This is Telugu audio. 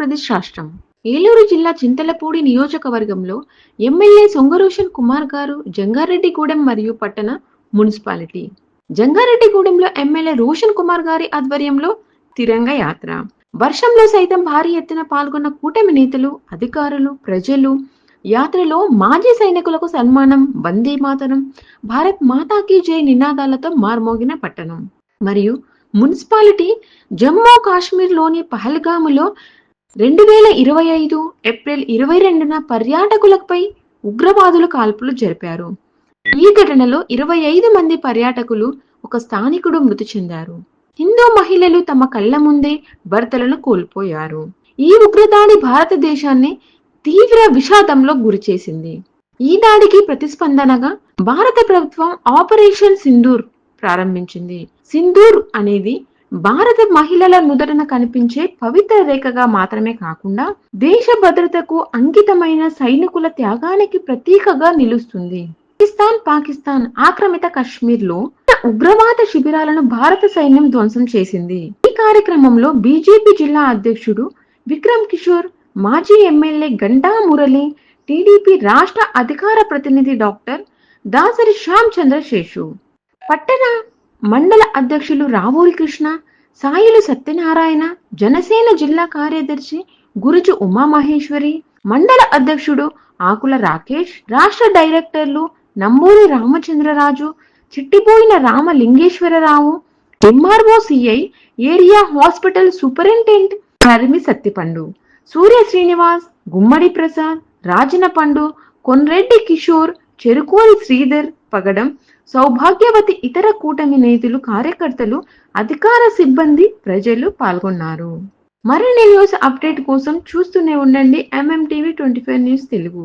ఆంధ్రప్రదేశ్ రాష్ట్రం. ఏలూరు జిల్లా చింతలపూడి నియోజకవర్గంలో ఎమ్మెల్యే సొంగరోషన్ కుమార్ గారు జంగారెడ్డిగూడెం మరియు పట్టణ మున్సిపాలిటీ. జంగారెడ్డిగూడెంలో ఎమ్మెల్యే రోషన్ కుమార్ గారి ఆధ్వర్యంలో తిరంగ యాత్ర. వర్షంలో సైతం భారీ ఎత్తున పాల్గొన్న కూటమి నేతలు అధికారులు ప్రజలు యాత్రలో మాజీ సైనికులకు సన్మానం వందే మాతరం భారత్ మాతాకి జై నినాదాలతో మార్మోగిన పట్టణం. మరియు మున్సిపాలిటీ జమ్మూ కాశ్మీర్లోని పహల్గాములో రెండు వేల ఇరవై ఐదు ఏప్రిల్ ఇరవై రెండున పర్యాటకులపై ఉగ్రవాదులు కాల్పులు జరిపారు. ఈ ఘటనలో ఇరవై ఐదు మంది పర్యాటకులు ఒక స్థానికుడు మృతి చెందారు. హిందూ మహిళలు తమ కళ్ళ ముందే భర్తలను కోల్పోయారు. ఈ ఉగ్రదాడి భారతదేశాన్ని తీవ్ర విషాదంలో గురిచేసింది. ఈ దాడికి ప్రతిస్పందనగా భారత ప్రభుత్వం ఆపరేషన్ సింధూర్ ప్రారంభించింది. సింధూర్ అనేది భారత మహిళల నుదటన కనిపించే పవిత్ర రేఖగా మాత్రమే కాకుండా దేశ భద్రతకు అంకితమైన సైనికుల త్యాగానికి ప్రతీకగా నిలుస్తుంది. పాకిస్తాన్ పాకిస్తాన్ ఆక్రమిత కాశ్మీర్లో ఉగ్రవాద శిబిరాలను భారత సైన్యం ధ్వంసం చేసింది. ఈ కార్యక్రమంలో బీజేపీ జిల్లా అధ్యక్షుడు విక్రమ్ కిషోర్ మాజీ ఎమ్మెల్యే గంటా మురళి టీడీపీ రాష్ట్ర అధికార ప్రతినిధి డాక్టర్ దాసరి శ్యామ్ చంద్ర శేషు పట్టణ మండల అధ్యక్షులు రావూరి కృష్ణ సాయిలు సత్యనారాయణ జనసేన జిల్లా కార్యదర్శి గురుజు ఉమామహేశ్వరి మండల అధ్యక్షుడు ఆకుల రాకేష్ రాష్ట్ర డైరెక్టర్లు Namburi Ramachandraraju Chittipoyina Ramalingeswararao MRO CI area hospital superintendent Harimi Sattipandu Surya Srinivas Gummadi Prasad Rajanapandu Konreddy Kishore Cherukuri Sridhar Pagadam Soubhagyavathi ఇతర కూటమి నేతలు కార్యకర్తలు అధికార సిబ్బంది ప్రజలు పాల్గొన్నారు. మరిన్ని న్యూస్ అప్డేట్ కోసం చూస్తూనే ఉండండి M M TV twenty five news Telugu.